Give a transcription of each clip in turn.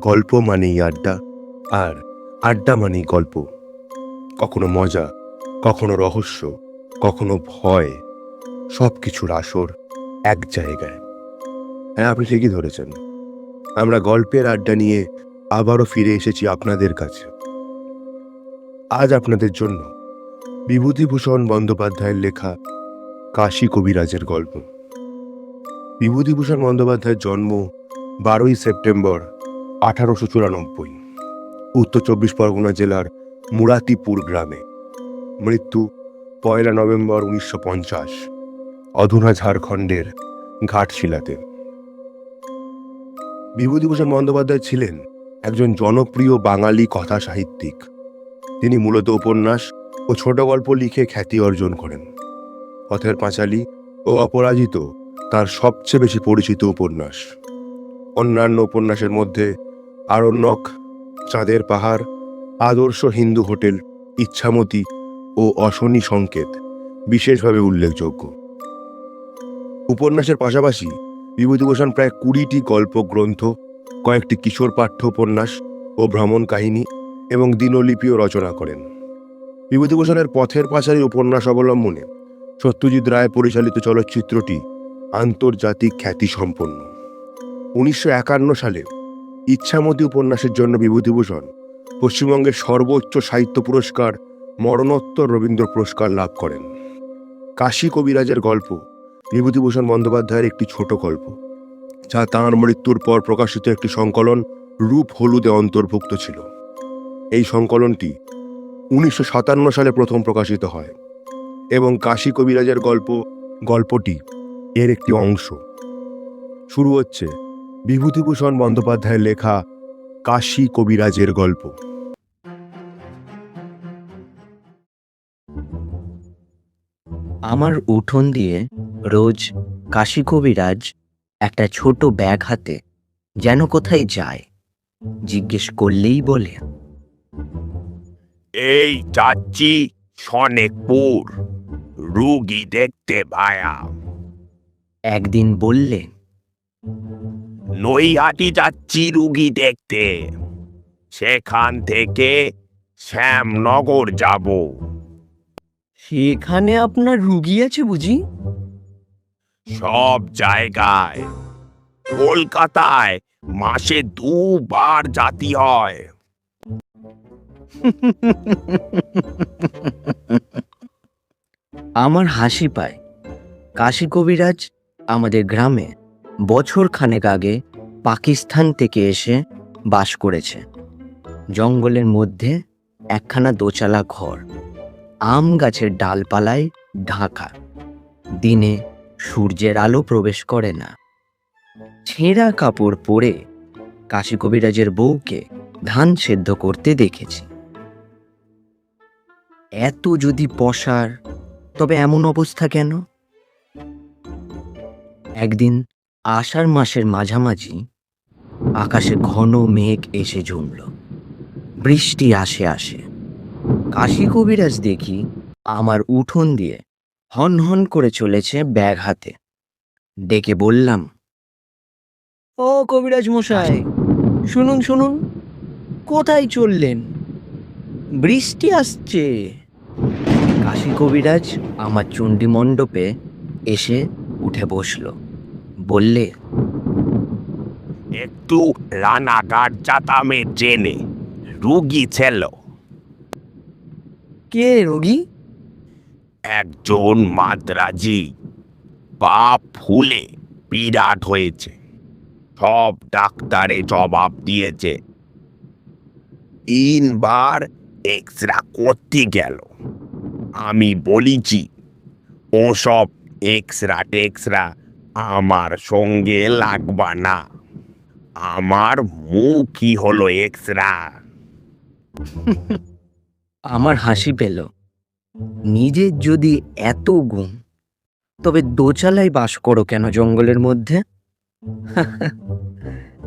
গল্প মানেই আড্ডা, আর আড্ডা মানেই গল্প। কখনো মজা, কখনো রহস্য, কখনো ভয় সব কিছুর আসর এক জায়গায়। হ্যাঁ আপনি ঠিকই ধরেছেন। আমরা গল্পের আড্ডা নিয়ে আবারও ফিরে এসেছি আপনাদের কাছে। আজ আপনাদের জন্য বিভূতিভূষণ বন্দ্যোপাধ্যায়ের লেখা কাশী কবিরাজের গল্প। বিভূতিভূষণ বন্দ্যোপাধ্যায়ের জন্ম বারোই সেপ্টেম্বর আঠারোশো চুরানব্বই, উত্তর চব্বিশ পরগনা জেলার মুরাতিপুর গ্রামে মৃত্যু পয়লা নভেম্বর উনিশশো পঞ্চাশ, অধুনা ঝাড়খণ্ডের ঘাটশিলাতে। বিভূতিভূষণ বন্দ্যোপাধ্যায় ছিলেন একজন জনপ্রিয় বাঙালি কথা সাহিত্যিক। তিনি মূলত উপন্যাস ও ছোট গল্প লিখে খ্যাতি অর্জন করেন। পথের পাঁচালী ও অপরাজিত তার সবচেয়ে বেশি পরিচিত উপন্যাস। অন্যান্য উপন্যাসের মধ্যে আরণ্যক, চাঁদের পাহাড়, আদর্শ হিন্দু হোটেল, ইচ্ছামতি ও অশনি সংকেত বিশেষভাবে উল্লেখযোগ্য। উপন্যাসের পাশাপাশি বিভূতিভূষণ প্রায় কুড়িটি গল্প গ্রন্থ কয়েকটি কিশোর পাঠ্য উপন্যাস ও ভ্রমণ কাহিনী এবং দিনলিপিও রচনা করেন। বিভূতিভূষণের পথের পাঁচালী উপন্যাস অবলম্বনে সত্যজিৎ রায় পরিচালিত চলচ্চিত্রটি আন্তর্জাতিক খ্যাতি সম্পন্ন উনিশশো একান্ন সালে ইচ্ছামতি উপন্যাসের জন্য বিভূতিভূষণ। পশ্চিমবঙ্গের সর্বোচ্চ সাহিত্য পুরস্কার, মরণোত্তর রবীন্দ্র পুরস্কার লাভ করেন। কাশী কবিরাজের গল্প, বিভূতিভূষণ বন্দ্যোপাধ্যায়ের একটি ছোট গল্প, যা তাঁর মৃত্যুর পর প্রকাশিত একটি সংকলন রূপ হলুদে অন্তর্ভুক্ত ছিল। এই সংকলনটি উনিশশো সাতান্ন সালে প্রথম প্রকাশিত হয় এবং কাশী কবিরাজের গল্প, গল্পটি এর একটি অংশ। শুরু হচ্ছে বিভূতিভূষণ বন্দ্যোপাধ্যায়ের লেখা কাশী কবিরাজের গল্প। আমার উঠোন দিয়ে রোজ কাশী কবিরাজ একটা ছোট ব্যাগ হাতে যেন কোথায় যায় জিজ্ঞেস করলেই বলে এই যাচ্ছি সনেকপুর রুগী দেখতে ভায়া। একদিন বললে নৈহাটি যাচ্ছি রুগী দেখতে। সেখান থেকে শ্যামনগর যাব। সেখানে আপনার রুগী আছে বুঝি? সব জায়গায়। কলকাতায় মাসে দুবার জাতি হয়। আমার হাসি পায়। কাশী কবিরাজ আমাদের গ্রামে বছর খানেক আগে পাকিস্তান থেকে এসে বাস করেছে। জঙ্গলের মধ্যে একখানা দোচালা ঘর, আম গাছের ডালপালায় ঢাকা। দিনে সূর্যের আলো প্রবেশ করে না। ছেঁড়া কাপড় পরে কাশী কবিরাজের বউকে ধান সেদ্ধ করতে দেখেছি। এত যদি পশার, তবে এমন অবস্থা কেন? একদিন আষাঢ় মাসের মাঝামাঝি আকাশে ঘন মেঘ এসে জমল বৃষ্টি আসে আসে। কাশী কবিরাজ দেখি আমার উঠোন দিয়ে হন হন করে চলেছে ব্যাগ হাতে। ডেকে বললাম, ও কবিরাজ মশাই, শুনুন শুনুন, কোথায় চললেন? বৃষ্টি আসছে। কাশী কবিরাজ আমার চণ্ডী মণ্ডপে এসে উঠে বসল। বললে একটু রানাঘাট জাতামে ট্রেনে রুগী ছিল। কে রোগী? একজন মাদ্রাজি পা ফুলে বিরাট হয়েছে। সব ডাক্তারে জবাব দিয়েছে তিনবার এক্সরা করতে গেল। আমি বলিছি ওসব এক্সরা টেক্সরা আমার সঙ্গে লাগবা না। আমার মুখই হলো এক্সরা? আমার হাসি পেল। নিজের যদি এত গুণ তবে দোচালায় বাস করো কেন জঙ্গলের মধ্যে?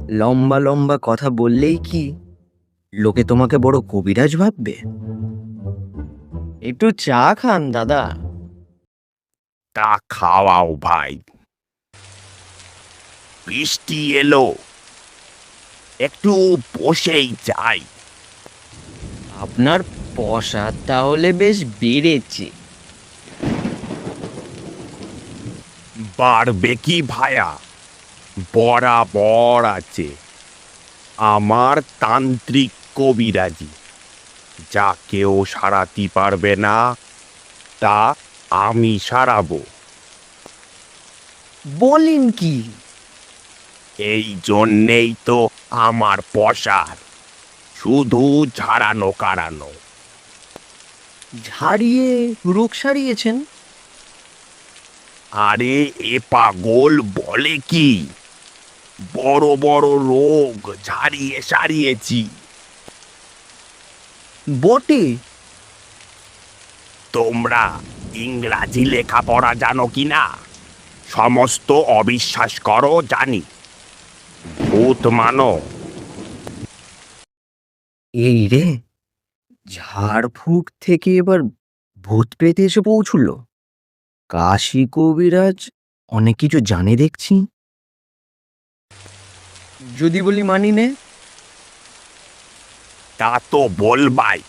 লম্বা লম্বা কথা বললেই কি লোকে তোমাকে বড় কবিরাজ ভাববে? একটু চা খান দাদা। তা খাওয়াও ভাই। বৃষ্টি এলো। একটু বসেই যাই। আপনার পশা তাহলে বেশ বেড়েছে। বাড়বে কি ভায়া? বরাবর আছে। আমার তান্ত্রিক কবিরাজি। যা কেউ সারাতে পারবে না তা আমি সারাবো। বলেন কি? এই জন্যেই তো আমার পশার শুধু ঝাড়ানো কাড়ানো। ঝাড়িয়ে রোগ সারিয়েছেন? আরে এ পাগল বলে কি? বড় বড় রোগ ঝাড়িয়ে সারিয়েছি। বটে। তোমরা ইংরাজি লেখাপড়া জানো কি না সমস্ত অবিশ্বাস করো জানি। ভূত মানো। এই রে ঝাড়ফুঁক থেকে এবার ভূত পেতে এসে পৌঁছলো। কাশী কবিরাজ অনেক কিছু জানে দেখছি। যদি বলি মানি নে। তা তো বলবাই।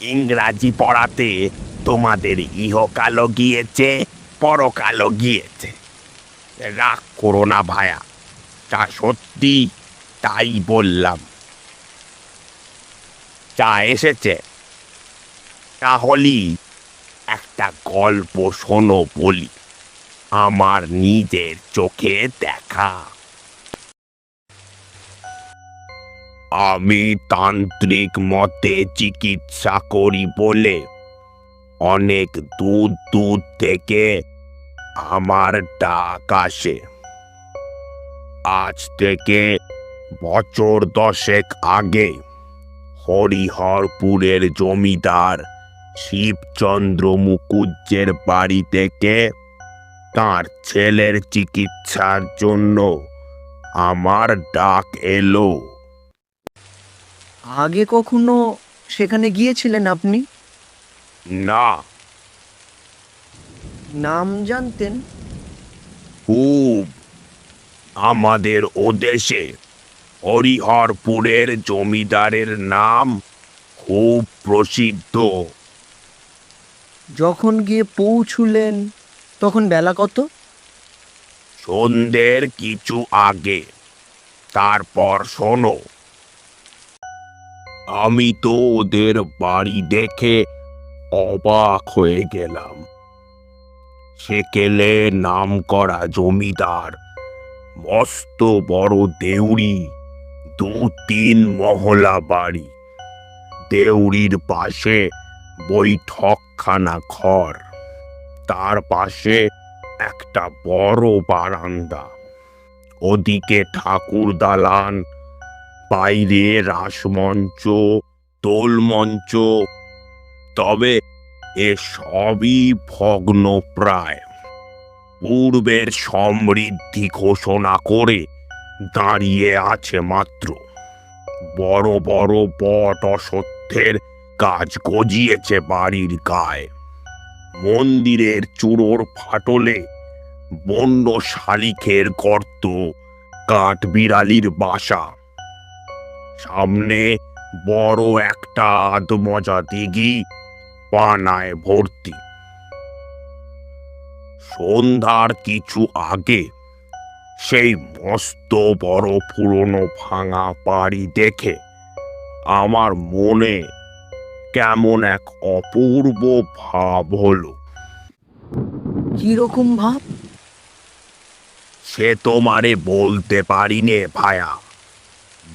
ইংরাজি পড়াতে তোমাদের ইহকালও গিয়েছে পরকালও গিয়েছে। রাগ করো না ভায়া। তা সত্যি তাই বললাম চা এসেছে তাহলে একটা গল্প শোনো বলি, আমার নিজের চোখে দেখা। আমি তান্ত্রিক মতে চিকিৎসা করি বলে অনেক দূর দূর থেকে আমার ডাক আসে। আজ থেকে বছর দশেক আগে হরিহরপুরের জমিদার শিবচন্দ্র মুকুজ্জের বাড়ি থেকে তার ছেলের চিকিৎসার জন্য আমার ডাক এলো। আগে কখনো সেখানে গিয়েছিলেন আপনি? না। নাম জানতেন? খুব আমাদের ওদেশে হরিহরপুরের জমিদারের নাম খুব প্রসিদ্ধ। যখন গিয়ে পৌঁছুলেন তখন বেলা কত? সন্ধ্যের কিছু আগে। তারপর শোনো। আমি তো ওদের বাড়ি দেখে অবাক হয়ে গেলাম। সেকেলে নাম করা জমিদার মস্ত বড় দেউড়ি দু তিন মহলা বাড়ি। দেউড়ির পাশে বৈঠকখানা ঘর, তার পাশে একটা বড় বারান্দা। ওদিকে ঠাকুর দালান বাইরে রাসমঞ্চ, দোলমঞ্চ, তবে এ সবই ভগ্ন প্রায় পূর্বের সমৃদ্ধি ঘোষণা করে দাঁড়িয়ে আছে মাত্র। বড় বড় বট অসত্যের কাজ গজিয়েছে বাড়ির গায়ে। মন্দিরের চূড়োর ফাটলে বন্য শালিকের গর্ত, কাঠ বিড়ালির বাসা। সামনে বড় একটা আদমজা দিঘি, পানায় ভর্তি। সন্ধ্যার কিছু আগে সেই মস্ত বড় পুরনো ভাঙা বাড়ি দেখে আমার মনে কেমন এক অপূর্ব ভাব হলো। কীরকম ভাব? সে তোমারে বলতে পারি নে ভায়া।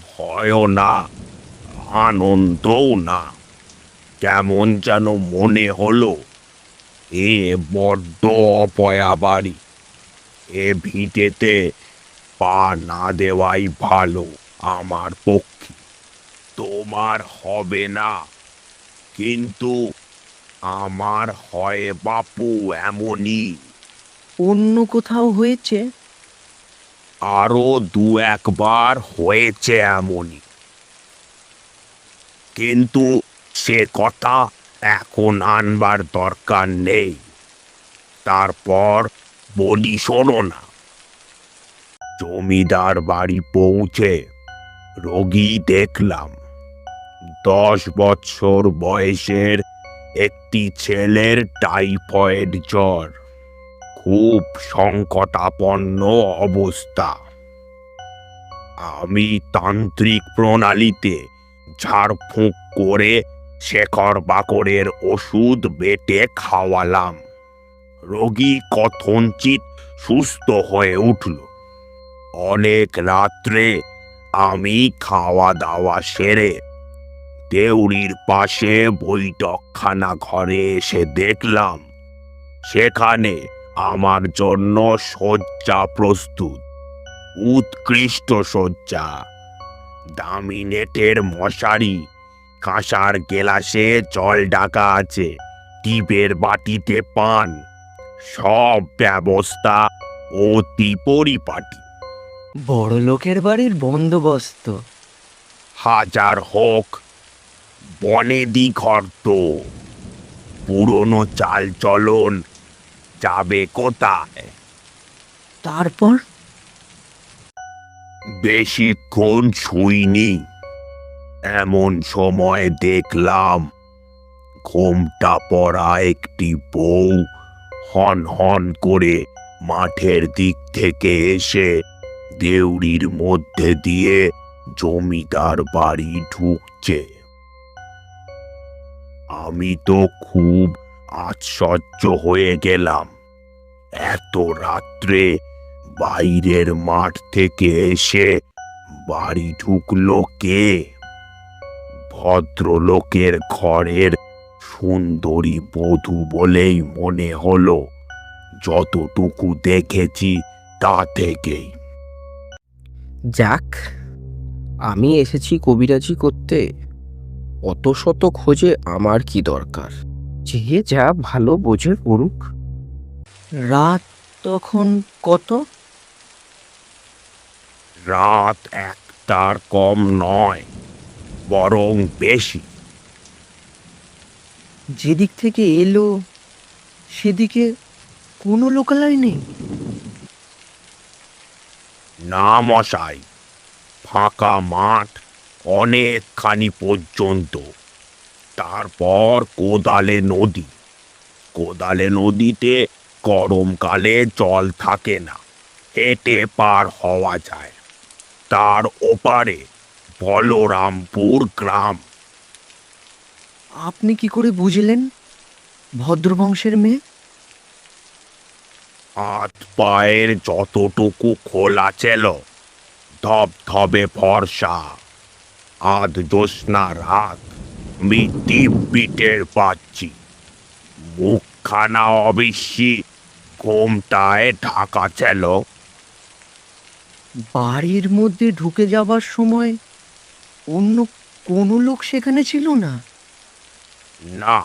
ভয়ও না আনন্দও না। কেমন যেন মনে হলো এ বড্ড অপয়া বাড়ি এ ভিটেতে পা না দেওয়াই ভালো আমার পক্ষে। তোমার হবে না। কিন্তু আমার হয় বাপু এমনই। অন্য কোথাও হয়েছে? আরও দু একবার হয়েছে এমনই। কিন্তু সে কথা এখন আনবার দরকার নেই। তারপর বলি, শোনো না। জমিদার বাড়ি পৌঁছে রোগী দেখলাম। দশ বছর বয়সের একটি ছেলের টাইফয়েড জ্বর। খুব সংকটাপন্ন অবস্থা। আমি তান্ত্রিক প্রণালীতে ঝাড়ফুঁক করে শেখর বাকরের ওষুধ বেটে খাওয়ালাম। রোগী কথঞ্চিত সুস্থ হয়ে উঠল। অনেক রাত্রে আমি খাওয়া দাওয়া সেরে দেউড়ির পাশে বৈঠকখানা ঘরে এসে দেখলাম, সেখানে আমার জন্য শয্যা প্রস্তুত, উৎকৃষ্ট শয্যা। দামি নেটের মশারি কাঁসার গেলাসে জল ডাকা আছে টিপের বাটিতে পান। সব ব্যবস্থা অতি পরিপাটি। বড় লোকের বাড়ির বন্দোবস্ত। হাজার হোক বনেদি ঘর্ত পুরনো চাল চলন যাবে কোথায়? তারপর? বেশিক্ষণ শুইনি। এমন সময় দেখলাম ঘোমটা পড়া একটি বউ হন হন করে মাঠের দিক থেকে এসে দেউড়ির মধ্যে দিয়ে জমিদার বাড়ি ঢুকছে। আমি তো খুব আশ্চর্য হয়ে গেলাম। এত রাত্রে বাইরের মাঠ থেকে এসে বাড়ি ঢুকলো কে? ভদ্রলোকের ঘরের সুন্দরী বধূ বলেই মনে হলো যতটুকু দেখেছি তা থেকেই। যাক আমি এসেছি কবিরাজি করতে। অত শত খোঁজে আমার কি দরকার? যে যা ভালো বোঝে করুক রাত তখন কত? রাত একটার কম নয়। বরং বেশি। যেদিক থেকে এলো সেদিকে কোনো লোকালয় নেই। না মশাই ফাঁকা মাঠ অনেকখানি পর্যন্ত। তারপর কোদালে নদী। কোদালে নদীতে গরমকালে জল থাকে না হেঁটে পার হওয়া যায়। তার ওপারে বলরামপুর গ্রাম। আপনি কি করে বুঝলেন ভদ্রবংশের মেয়ে? হাত পায়ের যতটুকু খোলা ছিল ধবধবে ফর্সা আধ জ্যোৎস্না রাত আমি দিব্যি টের পাচ্ছি। মুখখানা অবিশ্যি ঘোমটায় ঢাকা ছিল। বাড়ির মধ্যে ঢুকে যাবার সময় অন্য কোনো লোক সেখানে ছিল না? না।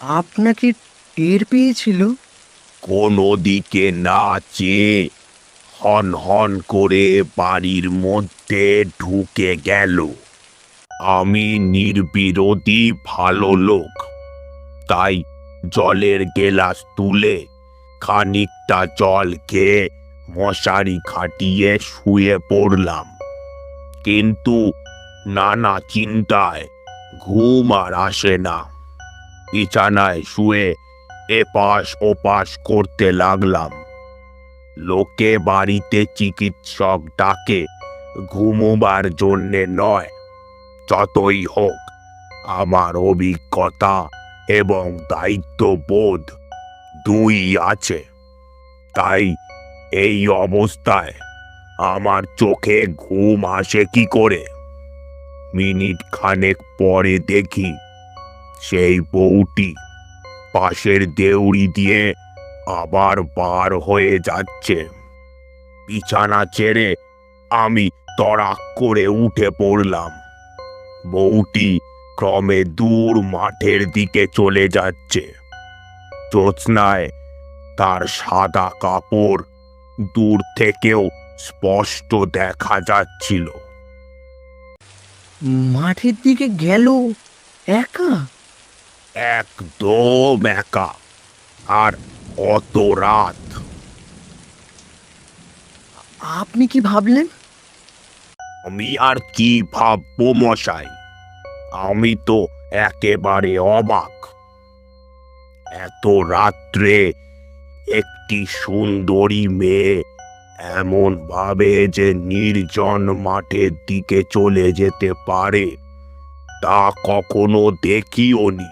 আপনাকে টের পেয়েছিল? কোনো দিকে না চেয়ে হন হন করে বাড়ির মধ্যে ঢুকে গেল। আমি নির্বিরোধী ভালো লোক। তাই জলের গেলাস তুলে খানিকটা জল খেয়ে মশারি খাটিয়ে শুয়ে পড়লাম। কিন্তু নানা চিন্তায় ঘুম আর আসে না। বিছানায় শুয়ে এপাশ ওপাশ করতে লাগলাম। লোকে বাড়িতে চিকিৎসক ডাকে, ঘুমোবার জন্যে নয়, যতই হোক, আমার অভিজ্ঞতা এবং দায়িত্ববোধ দুই আছে। তাই এই অবস্থায় আমার চোখে ঘুম আসে কি করে? মিনিট খানেক পরে দেখি সেই বউটি পাশের দেউড়ি দিয়ে আবার বার হয়ে যাচ্ছে। বিছানা ছেড়ে আমি তড়াক করে উঠে পড়লাম। বউটি ক্রমে দূর মাঠের দিকে চলে যাচ্ছে। জ্যোৎস্নায় তার সাদা কাপড় দূর থেকেও স্পষ্ট দেখা যাচ্ছিল। মাঠের দিকে গেল একা? একদম একা আর অত রাত। আপনি কি ভাবলেন? আমি আর কি ভাববো মশাই? আমি তো একেবারে অবাক। এত রাত্রে একটি সুন্দরী মেয়ে এমন ভাবে যে নির্জন মাঠের দিকে চলে যেতে পারে তা কখনো দেখিও নি।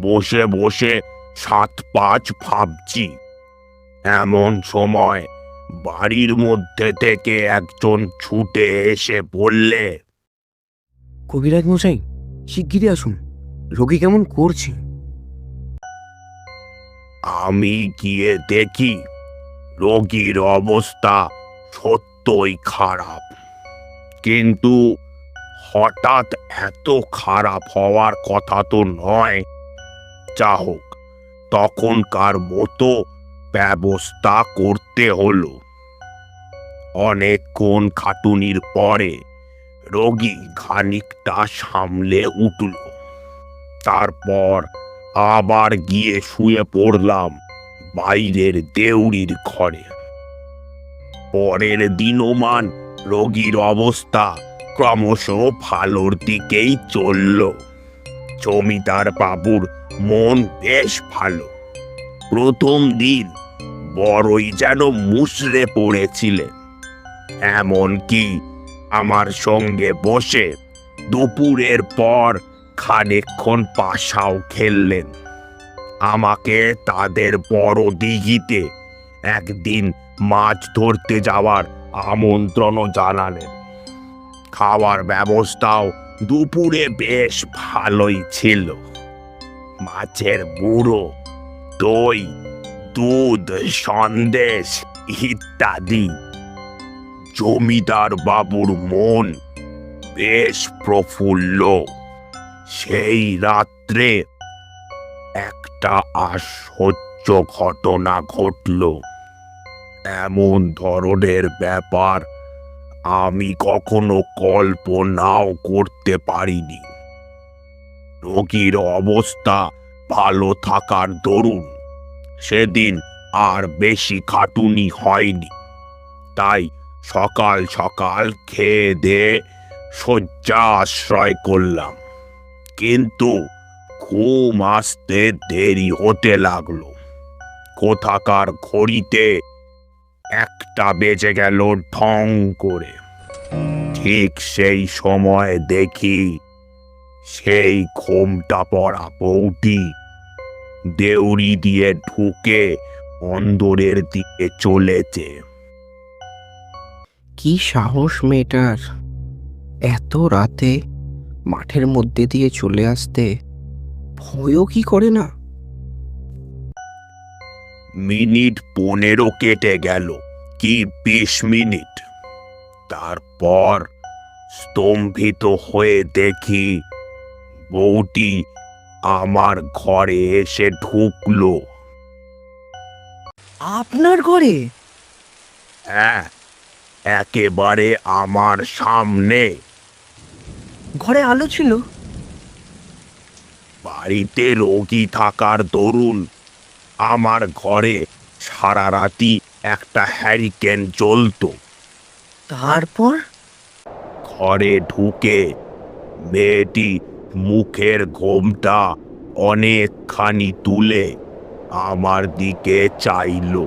বসে বসে সাত পাঁচ ভাবছি। এমন সময় বাড়ির মধ্যে থেকে একজন ছুটে এসে বললে কবিরাজ মশাই শিগগিরই আসুন। রোগী কেমন করছে? আমি গিয়ে দেখি। রোগীর অবস্থা সত্যই খারাপ। কিন্তু হঠাৎ এত খারাপ হওয়ার কথা তো নয়। যা হোক, তখনকার মতো ব্যবস্থা করতে হলো। অনেকক্ষণ খাটুনির পরে রোগী খানিকটা সামলে উঠল। তারপর আবার গিয়ে শুয়ে পড়লাম। বাইরের দেউড়ির ঘরে। পরের দিনমান রোগীর অবস্থা ক্রমশ ভালোর দিকেই চলল। জমিদার বাবুর মন বেশ ভালো। প্রথম দিন বড়ই যেন মুসড়ে পড়েছিলেন। এমনকি আমার সঙ্গে বসে দুপুরের পর খানিকক্ষণ পাশাও খেললেন। আমাকে তাদের বড় দিঘিতে একদিন মাছ ধরতে যাওয়ার আমন্ত্রণও জানালেন। খাওয়ার ব্যবস্থাও দুপুরে বেশ ভালোই ছিল। মাছের বুড়ো দই, দুধ, সন্দেশ ইত্যাদি। জমিদার বাবুর মন বেশ প্রফুল্ল। সেই রাত্রে একটা আশ্চর্য ঘটনা ঘটল। এমন ধরনের ব্যাপার আমি কখনো কল্পনাও করতে পারিনি। রোগীর অবস্থা ভালো থাকার দরুন সেদিন আর বেশি খাটুনি হয়নি। তাই সকাল সকাল খেয়ে দিয়ে শয্যা আশ্রয় করলাম। কিন্তু ঘুম আসতে দেরি হতে লাগল। কোথাকার ঘড়িতে একটা বেজে গেল ঢং করে। ঠিক সেই সময় দেখি সেই ঘোমটা পড়া বউটি দেউড়ি দিয়ে ঢুকে অন্দরের দিকে চলেছে। কি সাহস মেয়েটার? এত রাতে মাঠের মধ্যে দিয়ে চলে আসতে ভয়ও কি করে না? মিনিট পনেরো কেটে গেল কি বিশ মিনিট? তারপর স্তম্ভিত হয়ে দেখি বউটি আমার ঘরে এসে ঢুকলো। আপনার ঘরে? হ্যাঁ একেবারে আমার সামনে। ঘরে আলো ছিল? বাড়িতে রোগী থাকার দরুন আমার ঘরে সারা রাতি একটা হ্যারিকেন জ্বলতো। তারপর? ঘরে ঢুকে মেয়েটি মুখের ঘোমটা অনেকখানি তুলে আমার দিকে চাইল।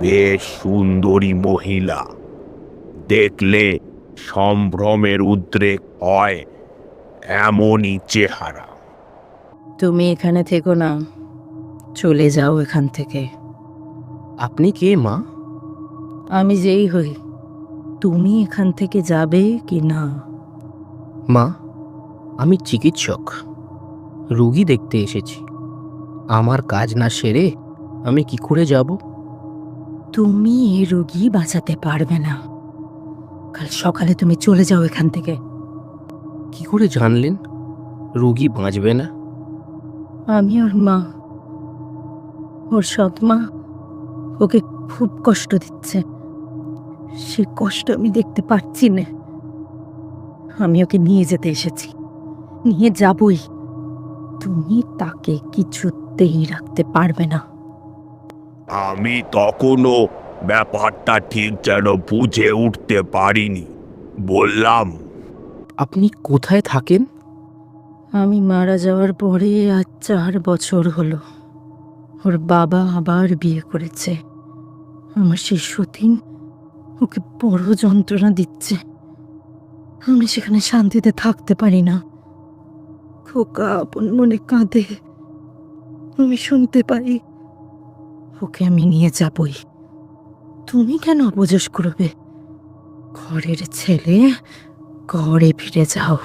বেশ সুন্দরী মহিলা। দেখলে সম্ভ্রমের উদ্রেক হয় এমনই চেহারা। তুমি এখানে থেকো না। চলে যাও এখান থেকে। আপনি কে মা? আমি যেই হই। তুমি এখান থেকে যাবে কি না? মা আমি চিকিৎসক। রুগী দেখতে এসেছি। আমার কাজ না সেরে আমি কি করে যাব? তুমি এই রোগী বাঁচাতে পারবে না। কাল সকালে তুমি চলে যাও এখান থেকে। কি করে জানলেন? রুগী বাঁচবে না। আমি ওর মা। ওর সৎ মা ওকে খুব কষ্ট দিচ্ছে। সে কষ্ট আমি দেখতে পাচ্ছি না। আমি ওকে নিয়ে যেতে এসেছি। নিয়ে যাবই। তুমি তাকে কিছুতেই রাখতে পারবে না। আমি তখনও ব্যাপারটা ঠিক যেন বুঝে উঠতে পারিনি। বললাম। আপনি কোথায় থাকেন? আমি মারা যাওয়ার পরে আজ চার বছর হলো। ওর বাবা আবার বিয়ে করেছে। আমার সেই সতীন ওকে বড় যন্ত্রণা দিচ্ছে। আমি সেখানে শান্তিতে থাকতে পারি না। খোকা আপন মনে কাঁদে। আমি শুনতে পাই ওকে আমি নিয়ে যাবই। তুমি কেন অপযশ করবে? ঘরের ছেলে, ঘরে ফিরে যাও।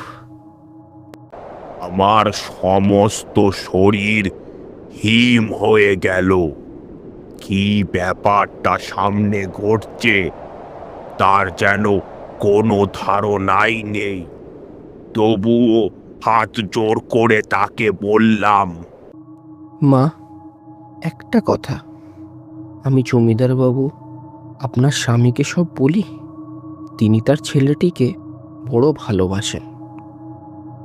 আমার সমস্ত শরীর হিম হয়ে গেল। কি ব্যাপারটা সামনে ঘটছে, তার যেন কোনো ধারণাই নেই। তবুও হাত জোর করে তাকে বললাম, মা, একটা কথা। আমি জমিদার বাবু আপনার স্বামীকে সব বলি। তিনি তার ছেলেটিকে বড় ভালোবাসেন।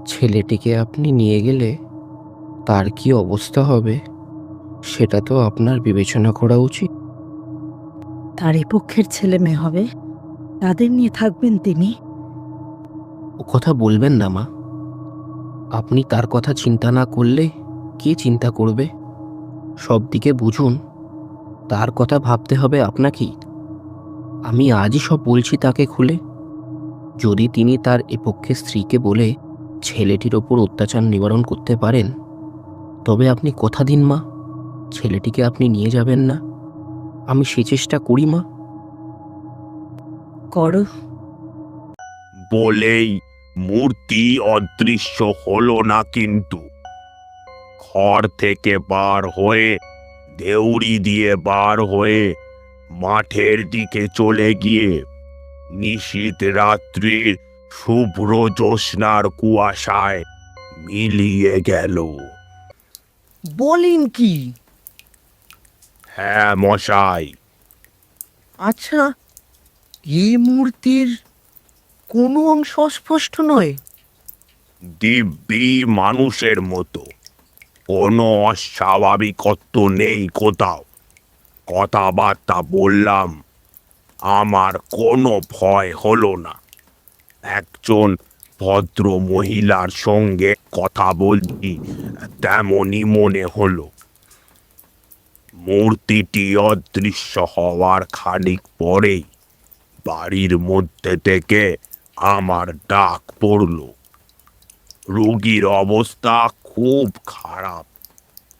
ছেলেটিকে আপনি নিয়ে গেলে তার কি অবস্থা হবে সেটা তো আপনার বিবেচনা করা উচিত। তারই পক্ষের ছেলে মেয়ে হবে তাদের নিয়ে থাকবেন তিনি। ও কথা বলবেন না মা। আপনি তার কথা চিন্তা না করলে কে চিন্তা করবে? সব দিকে বুঝুন তার কথা ভাবতে হবে আপনাকেই। আমি আজই সব বলছি তাকে খুলে। যদি তিনি তার এপক্ষে স্ত্রীকে বলে ছেলেটির ওপর অত্যাচার নিবারণ করতে পারেন। তবে আপনি কথা দিন মা। ছেলেটিকে আপনি নিয়ে যাবেন না। আমি সে চেষ্টা করি মা। কর। বলেই মূর্তি অদৃশ্য হলো না কিন্তু। ঘর থেকে বার হয়ে দেউড়ি দিয়ে বার হয়ে মাঠের দিকে চলে গিয়ে নিশীত রাত্রির শুভ্র জ্যোৎস্নার কুয়াশায় মিলিয়ে গেল। বলেন কি? হ্যাঁ মশাই। আচ্ছা এই মূর্তির কোনো অংশ অস্পষ্ট নয়? দিব্যি মানুষের মতো। কোনো অস্বাভাবিকত্ব নেই কোথাও। কথাবার্তা বললাম আমার কোনো ভয় হলো না। একজন ভদ্র মহিলার সঙ্গে কথা বলছি, তেমনই মনে হলো। মূর্তিটি অদৃশ্য হওয়ার খানিক পরেই বাড়ির মধ্যে থেকে আমার ডাক পড়ল। রোগীর অবস্থা খুব খারাপ,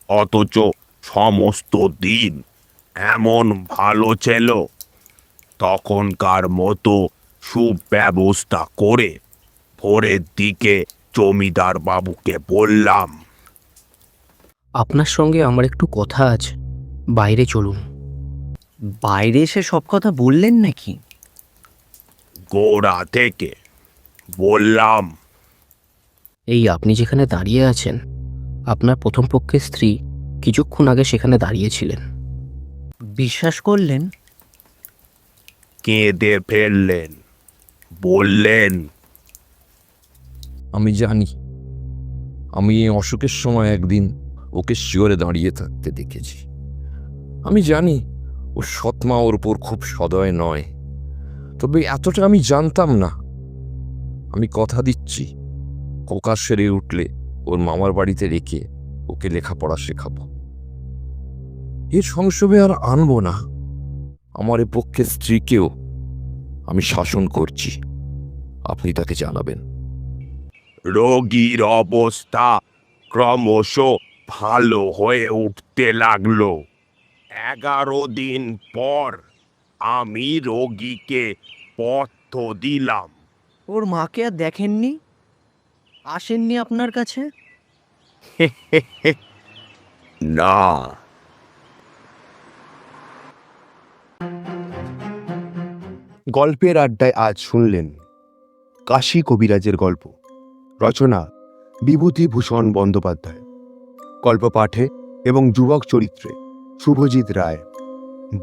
অথচ সমস্ত দিন এমন ভালো ছিল। তখনকার মতো সুব্যবস্থা করে ভোরের দিকে জমিদার বাবুকে বললাম আপনার সঙ্গে আমার একটু কথা আছে বাইরে চলুন। বাইরে এসে সব কথা বললেন নাকি? গোড়া থেকে বললাম এই আপনি যেখানে দাঁড়িয়ে আছেন আপনার প্রথম পক্ষের স্ত্রী কিছুক্ষণ আগে সেখানে দাঁড়িয়েছিলেন। বিশ্বাস করলেন? কেঁদে ফেললেন। বললেন। আমি জানি, আমি এই অসুখের সময় একদিন ওকে শিওরে দাঁড়িয়ে থাকতে দেখেছি। আমি জানি, ও সৎমা ওর উপর খুব সদয় নয়। তবে এতটা আমি জানতাম না। আমি কথা দিচ্ছি কোকা সেরে উঠলে ওর মামার বাড়িতে রেখে ওকে লেখাপড়া শেখাবো। এর সংসবে আর আনব না। আমার এ পক্ষে স্ত্রীকেও আমি শাসন করছি। আপনি তাকে জানাবেন। রোগীর অবস্থা ক্রমশ ভালো হয়ে উঠতে লাগল। এগারো দিন পর আমি রোগীকে পথ্য দিলাম। ওর মাকে আর দেখেননি? আসেননি আপনার কাছে? না গল্পের আড্ডায় আজ শুনলেন কাশী কবিরাজের গল্প, রচনা বিভূতিভূষণ বন্দ্যোপাধ্যায় গল্প পাঠে এবং যুবক চরিত্রে শুভজিৎ রায়,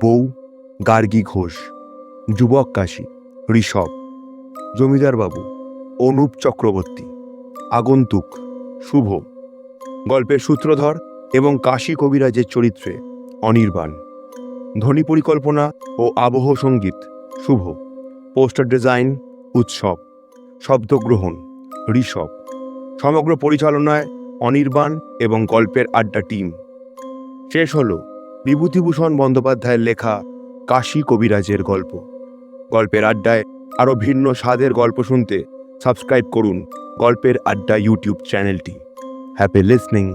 বউ গার্গী ঘোষ, যুবক কাশী, ঋষভ, জমিদার বাবু, অনুপ চক্রবর্তী, আগন্তুক, শুভ, গল্পের সূত্রধর এবং কাশী কবিরাজের চরিত্রে অনির্বাণ, ধ্বনি পরিকল্পনা ও আবহ সংগীত শুভ। পোস্টার ডিজাইন, উৎসব। শব্দগ্রহণ ঋষভ। সমগ্র পরিচালনায় অনির্বাণ এবং গল্পের আড্ডা টিম। শেষ হল বিভূতিভূষণ বন্দ্যোপাধ্যায়ের লেখা কাশী কবিরাজের গল্প। গল্পের আড্ডায় আরও ভিন্ন স্বাদের গল্প শুনতে সাবস্ক্রাইব করুন গল্পের আড্ডা ইউটিউব চ্যানেলটি। Happy listening.